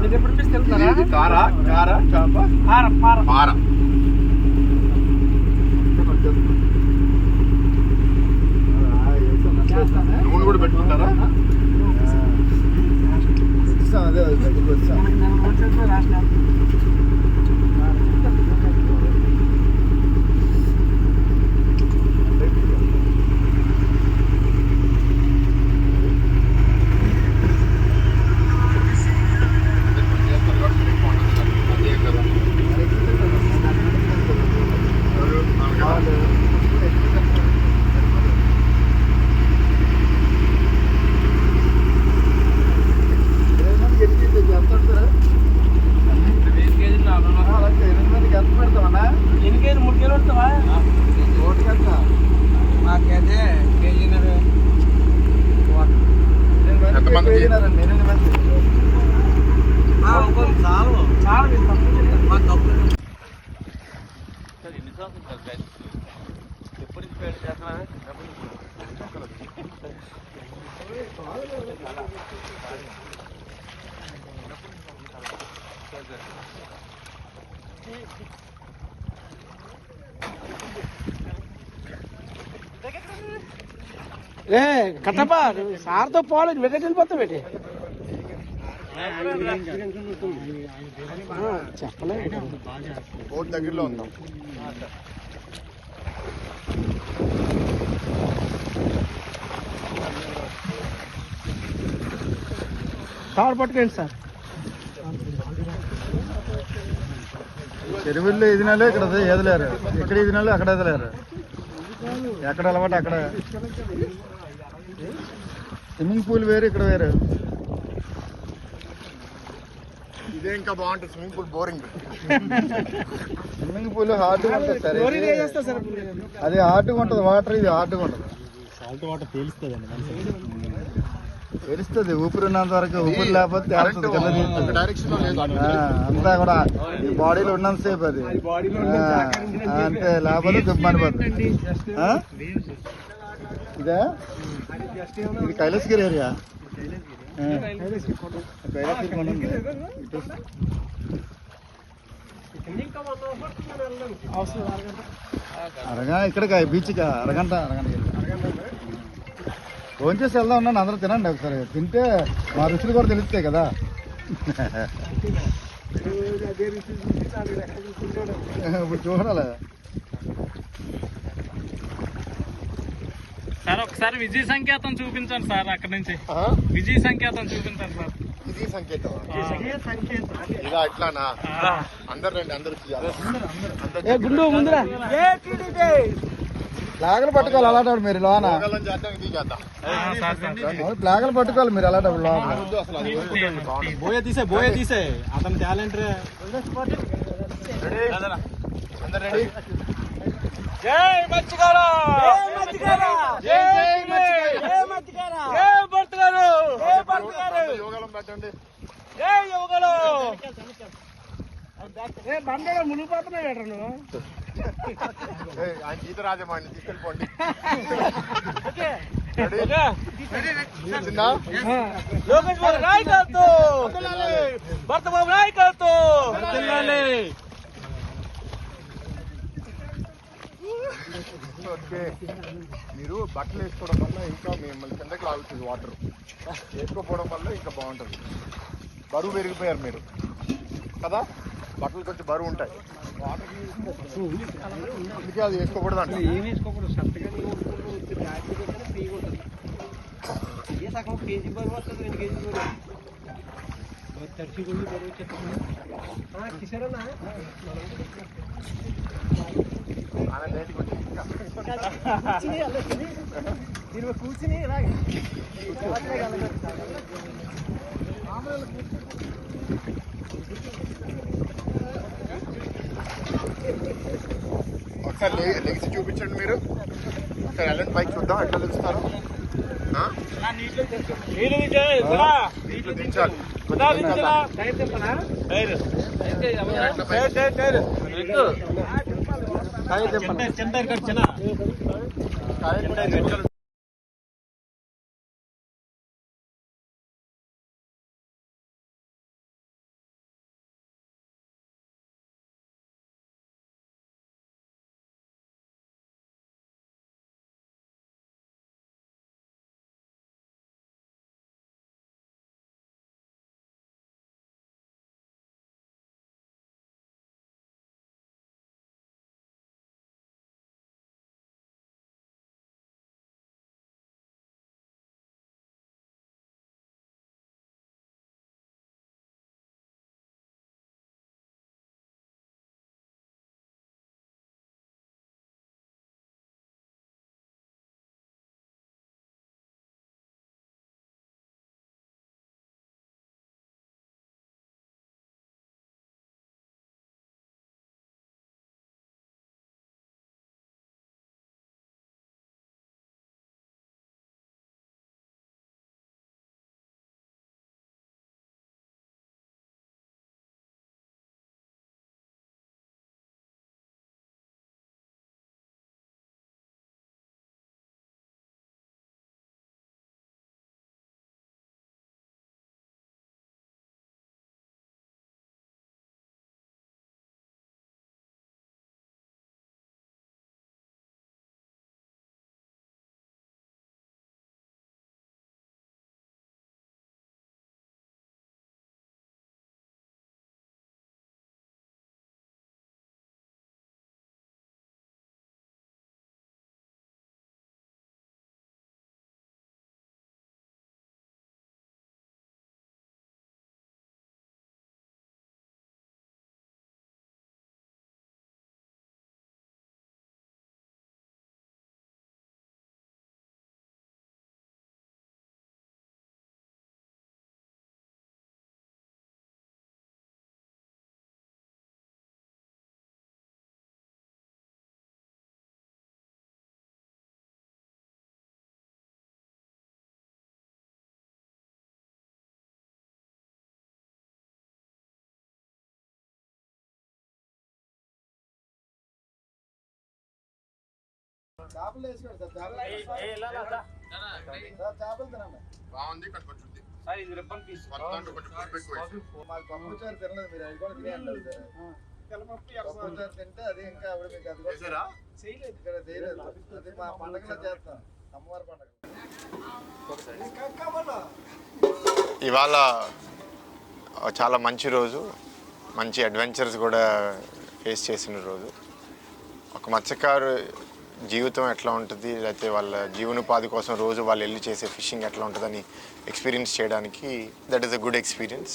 మీరు ఎప్పుడు మిస్ వెళ్తారా ఇది కారా ఏ కట్టపా సార్తో పోవాలి వెకెట్ వెళ్ళిపోతా పెట్టి చెప్పలేదు. బోట్ దగ్గరలో ఉందాం. కార్ పట్టుకోండి సార్. చెరువుల్లో ఎదినాలు ఇక్కడ ఎదలేరు. ఎక్కడ ఎదినాలో అక్కడ ఎదలేరు. ఎక్కడ అలవాటు అక్కడ. స్విమ్మింగ్ పూల్ వేరు ఇక్కడ వేరు. ఇదే ఇంకా బాగుంటుంది? Swimming pool boring swimming pool హార్డ్గా ఉంటుంది సార్. అది హార్డ్గా ఉంటుంది వాటర్ ఇది హార్డ్గా ఉంటుంది. తెలుస్తుంది ఊపిరి ఉన్నంత వరకు ఊపిరి లేకపోతే అంతా కూడా ఈ బాడీలో ఉన్నంతసేపు అది. ఆ, అంతే లేకపోతే దుబ్బనిపోతుంది ఆ? ఇదా? ఇది కైలాసగిరి ఏరియా అరగ ఇక్కడికి బీచ్కి అరగంట అరగంట ఫోన్ చేసి వెళ్దాం ఉన్నాను అందరూ తినండి ఒకసారి. తింటే మా రుచులు కూడా తెలుస్తాయి కదా. ఇప్పుడు చూడాలి. సార్ ఒకసారి విజయ సంకేతం చూపించండి సార్ అక్కడ నుంచి? విజయ సంకేతం చూపించండి సార్. సంకేతం. ఇదా ఇట్లానా అందరు రండి అందరు గుండు ముందురా ప్లాగలు పట్టుకోవాలి అలాంటప్పుడు మీరు లోన? ప్లాగలు పట్టుకోవాలి మీరు వదులుకుంటే బాగుంటుంది. బోయ తీసే బోయ తీసే. అతని టాలెంట్ రెడీ. అందరు రెడీ. జై మత్స్యకారు! జై మత్స్యకార! జై జై యోగాలం పెట్టండి. జై యువకులు ఏ బండలో మునిగిపోతున్నావు ఏట్రా నువ్వు? ఏయ్, ఆయన గీత రాజమాడిని తీసుకెళ్ళిపోండి. లోకేష్ బాబు నాయకత్వం! భర్త బాబు నాయకత్వం! ఓకే మీరు బట్టలు వేసుకోవడం వల్ల ఇంకా మిమ్మల్ని కిందకి లాగుతుంది వాటర్. వేసుకోకపోవడం వల్ల ఇంకా బాగుంటుంది. బరువు పెరిగిపోయారు మీరు. కదా? బట్టలు కొంచెం బరువు ఉంటాయి. అందుకే అది వేసుకోకూడదు. అంటే ఏం వేసుకోకూడదు షర్ట్గా ఏ సగం కేజీ బరువు వస్తుంది రెండు కేజీ బరువు తడిచి గుండి బరువు చెప్తాను కిషోరన్నా ఆయన బయటికి వచ్చి ఇంకా. దీని కూర్చుని ఇలాగే ఒకసారి లెగిసి చూపించండి మీరు. ఒకసారి వెళ్ళండి బైక్ చూద్దాం ఎట్లా తెలుస్తారు? నీళ్ళు దించాలి టైర్, టైర్, టైర్. ఎక్కు. చేపలు వేసుకోండి సార్ చేపలు చేపలు తినండి బాగుంది కానీ కొంచెం ది- సార్ ఇది రిబ్బన్ పీస్. మన దాంట్లో కొంచెం పులుపు ఎక్కువ వేసి. మాకు పప్పు చారు తినలేదు మీరు అది కూడా తినేయండి సార్. పప్పు చారు తింటే అది ఇంకా ఆవిడ మీకు అది కూడా చేశారా? ఇక్కడ చేయలేదు. అది మా పండగలో చేస్తాం అమ్మవారి పండగ. ఇవాళ చాలా మంచి రోజు. మంచి అడ్వెంచర్స్ కూడా ఫేస్ చేసిన రోజు. ఒక మత్స్యకారు జీవితం ఎట్లా ఉంటుంది? లేకపోతే వాళ్ళ జీవనోపాధి కోసం రోజు వాళ్ళు వెళ్ళి చేసే ఫిషింగ్ ఎట్లా ఉంటుందని ఎక్స్పీరియన్స్ చేయడానికి that is a good experience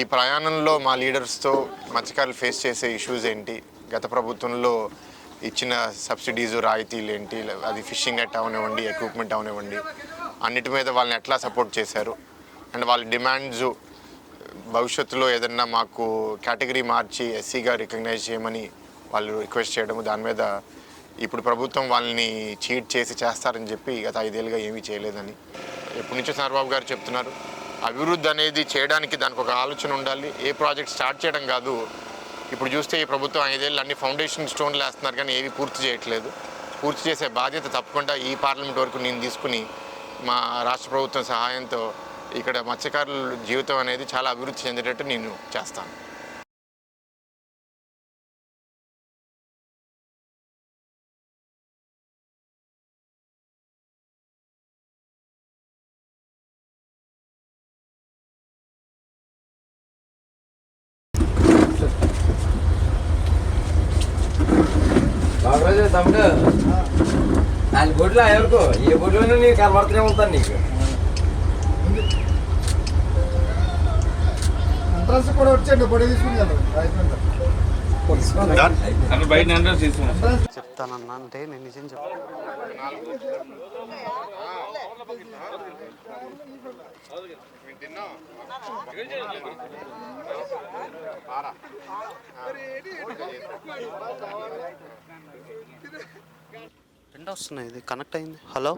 ఈ ప్రయాణంలో మా లీడర్స్తో మత్స్యకారులు ఫేస్ చేసే ఇష్యూస్ ఏంటి? గత ప్రభుత్వంలో ఇచ్చిన సబ్సిడీస్ రాయితీలు ఏంటి? అది ఫిషింగ్ ఎట్ అవనివ్వండి ఎక్విప్మెంట్ అవనివ్వండి అన్నిటి మీద వాళ్ళని ఎట్లా సపోర్ట్ చేశారు? అండ్ వాళ్ళ డిమాండ్స్ భవిష్యత్తులో ఏదన్నా మాకు కేటగిరీ మార్చి ఎస్సీగా రికగ్నైజ్ చేయమని వాళ్ళు రిక్వెస్ట్ చేయడము దాని మీద ఇప్పుడు ప్రభుత్వం వాళ్ళని చీట్ చేసి చేస్తారని చెప్పి గత ఐదేళ్ళుగా ఏమీ చేయలేదని ఎప్పటి నుంచో చంద్రబాబు గారు చెప్తున్నారు. అభివృద్ధి అనేది చేయడానికి దానికి ఒక ఆలోచన ఉండాలి. ఏ ప్రాజెక్ట్ స్టార్ట్ చేయడం కాదు. ఇప్పుడు చూస్తే ఈ ప్రభుత్వం ఐదేళ్ళు అన్ని ఫౌండేషన్ స్టోన్లు వేస్తున్నారు కానీ ఏవి పూర్తి చేయట్లేదు. పూర్తి చేసే బాధ్యత తప్పకుండా ఈ పార్లమెంట్ వరకు నేను తీసుకుని మా రాష్ట్ర ప్రభుత్వం సహాయంతో ఇక్కడ మత్స్యకారుల జీవితం అనేది చాలా అభివృద్ధి చెందేటట్టు నేను చేస్తాను. బాబురాజు తమ్ముడు నాలుగు బోట్లు ఎవరికో? ఏ బోట్లోనే నీకు కనబడుతూనే ఉంటాను నీకు. ఎంట్రన్స్ కూడా వచ్చేయండి ఎంట్రన్స్ తీసుకున్నాం చెప్తానన్నా అంటే నేను నిజం చెప్తాను. రెండు వస్తున్నాయి. ఇది కనెక్ట్ అయింది. హలో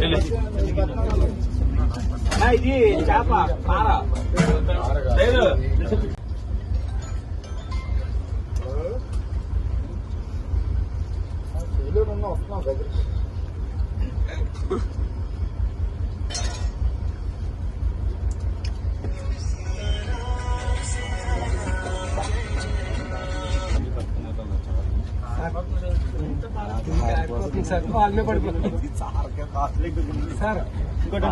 తెలుసు ఇది చేప పార లేదు వస్తున్నావు దగ్గరికి సార్ వాళ్ళే పడిపోతుంది సార్ ఇంకోటి